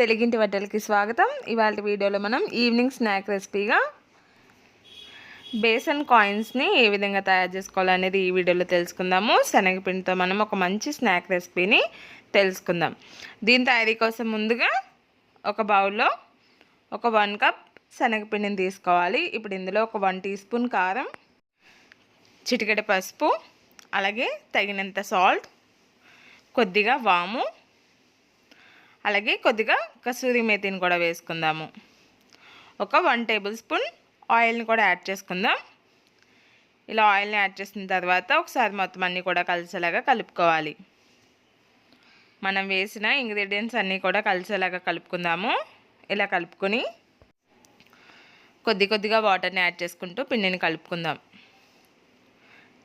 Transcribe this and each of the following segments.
తెలుగింటి వంటలకి స్వాగతం. ఇవాళ వీడియోలో మనం ఈవినింగ్ స్నాక్ రెసిపీగా బేసన్ కాయిన్స్ని ఏ విధంగా తయారు చేసుకోవాలనేది ఈ వీడియోలో తెలుసుకుందాము. శనగపిండితో మనం ఒక మంచి స్నాక్ రెసిపీని తెలుసుకుందాం. దీని తయారీ కోసం ముందుగా ఒక బౌల్లో ఒక వన్ కప్ శనగపిండిని తీసుకోవాలి. ఇప్పుడు ఇందులో ఒక వన్ టీ స్పూన్ కారం చిటికెడ పసుపు అలాగే తగినంత సాల్ట్ కొద్దిగా వాము అలాగే కొద్దిగా కసూరి మేతిని కూడా వేసుకుందాము. ఒక వన్ టేబుల్ స్పూన్ ఆయిల్ని కూడా యాడ్ చేసుకుందాం. ఇలా ఆయిల్ని యాడ్ చేసిన తర్వాత ఒకసారి మొత్తం అన్నీ కూడా కలిసేలాగా కలుపుకోవాలి. మనం వేసిన ఇంగ్రీడియంట్స్ అన్నీ కూడా కలిసేలాగా కలుపుకుందాము. ఇలా కలుపుకొని కొద్ది కొద్దిగా వాటర్ని యాడ్ చేసుకుంటూ పిండిని కలుపుకుందాం.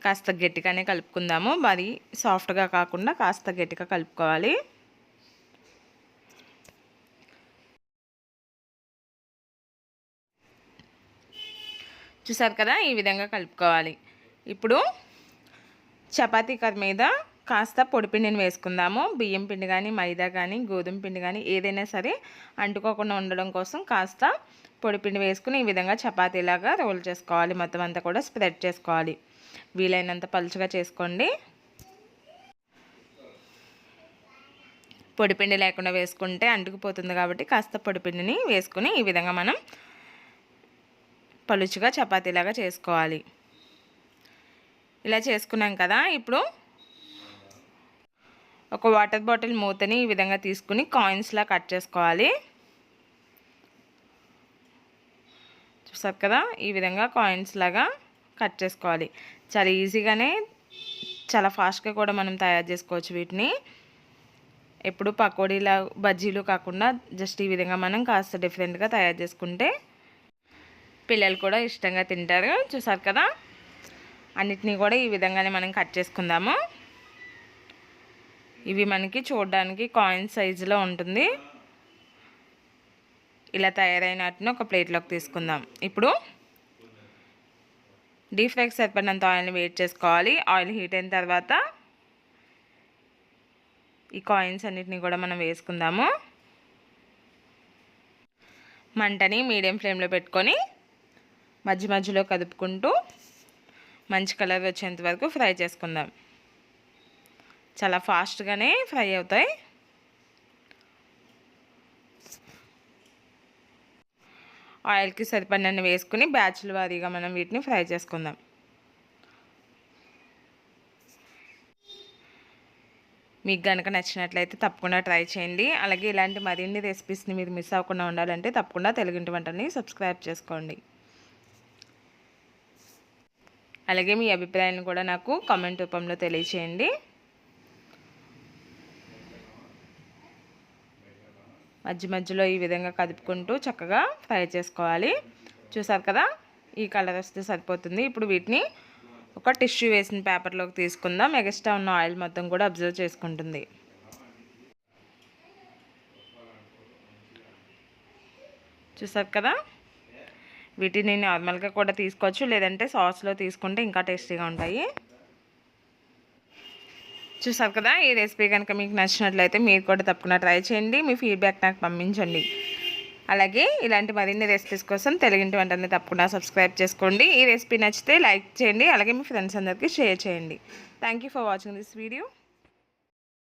కాస్త గట్టిగానే కలుపుకుందాము. మరి సాఫ్ట్గా కాకుండా కాస్త గట్టిగా కలుపుకోవాలి. చూసారు కదా? ఈ విధంగా కలుపుకోవాలి. ఇప్పుడు చపాతీ కర్ర మీద కాస్త పొడిపిండిని వేసుకుందాము. బియ్యం పిండి కానీ మైదా కానీ గోధుమ పిండి కానీ ఏదైనా సరే అంటుకోకుండా ఉండడం కోసం కాస్త పొడిపిండి వేసుకుని ఈ విధంగా చపాతీలాగా రోల్ చేసుకోవాలి. మొత్తం అంతా కూడా స్ప్రెడ్ చేసుకోవాలి. వీలైనంత పలుచగా చేసుకోండి. పొడిపిండి లేకుండా వేసుకుంటే అంటుకుపోతుంది కాబట్టి కాస్త పొడిపిండిని వేసుకుని ఈ విధంగా మనం పలుచుగా చపాతీలాగా చేసుకోవాలి. ఇలా చేసుకున్నాం కదా ఇప్పుడు ఒక వాటర్ బాటిల్ మూతని ఈ విధంగా తీసుకుని కాయిన్స్లా కట్ చేసుకోవాలి. చూసారు కదా ఈ విధంగా కాయిన్స్ లాగా కట్ చేసుకోవాలి. చాలా ఈజీగానే చాలా ఫాస్ట్గా కూడా మనం తయారు చేసుకోవచ్చు వీటిని. ఎప్పుడు పకోడీలా బజ్జీలు కాకుండా జస్ట్ ఈ విధంగా మనం కాస్త డిఫరెంట్గా తయారు చేసుకుంటే పిల్లలు కూడా ఇష్టంగా తింటారు. చూసారు కదా? అన్నిటినీ కూడా ఈ విధంగానే మనం కట్ చేసుకుందాము. ఇవి మనకి చూడడానికి కాయిన్ సైజులో ఉంటుంది. ఇలా తయారైన వాటిని ఒక ప్లేట్లోకి తీసుకుందాం. ఇప్పుడు డీప్ ఫ్రైకి సరిపడినంత ఆయిల్ని వెయిట్ చేసుకోవాలి. ఆయిల్ హీట్ అయిన తర్వాత ఈ కాయిన్స్ అన్నిటిని కూడా మనం వేసుకుందాము. మంటని మీడియం ఫ్లేమ్లో పెట్టుకొని మధ్య మధ్యలో కదుపుకుంటూ మంచి కలర్ వచ్చేంత వరకు ఫ్రై చేసుకుందాం. చాలా ఫాస్ట్గానే ఫ్రై అవుతాయి. ఆయిల్కి సరిపడినన్ని వేసుకుని బ్యాచ్ల వారీగా మనం వీటిని ఫ్రై చేసుకుందాం. మీకు కనుక నచ్చినట్లయితే తప్పకుండా ట్రై చేయండి. అలాగే ఇలాంటి మరిన్ని రెసిపీస్ని మీరు మిస్ అవ్వకుండా ఉండాలంటే తప్పకుండా తెలుగుంటి వంటని సబ్స్క్రైబ్ చేసుకోండి. అలాగే మీ అభిప్రాయాన్ని కూడా నాకు కామెంట్ రూపంలో తెలియచేయండి. మధ్య మధ్యలో ఈ విధంగా కదుపుకుంటూ చక్కగా ఫ్రై చేసుకోవాలి. చూసారు కదా? ఈ కలర్ వస్తే సరిపోతుంది. ఇప్పుడు వీటిని ఒక టిష్యూ వేసిన పేపర్లోకి తీసుకుందాం. ఎగస్ట్రా ఉన్న ఆయిల్ మొత్తం కూడా అబ్జర్వ్ చేసుకుంటుంది. చూసారు కదా? వీటిని నార్మల్గా కూడా తీసుకోవచ్చు లేదంటే సాస్లో తీసుకుంటే ఇంకా టేస్టీగా ఉంటాయి. చూసారు కదా ఈ రెసిపీ కనుక మీకు నచ్చినట్లయితే మీరు కూడా తప్పకుండా ట్రై చేయండి మీ ఫీడ్బ్యాక్ నాకు పంపించండి. అలాగే ఇలాంటి మరిన్ని రెసిపీస్ కోసం తెలుగింటి వంటని తప్పకుండా సబ్స్క్రైబ్ చేసుకోండి. ఈ రెసిపీ నచ్చితే లైక్ చేయండి అలాగే మీ ఫ్రెండ్స్ అందరికీ షేర్ చేయండి. Thank for watching this video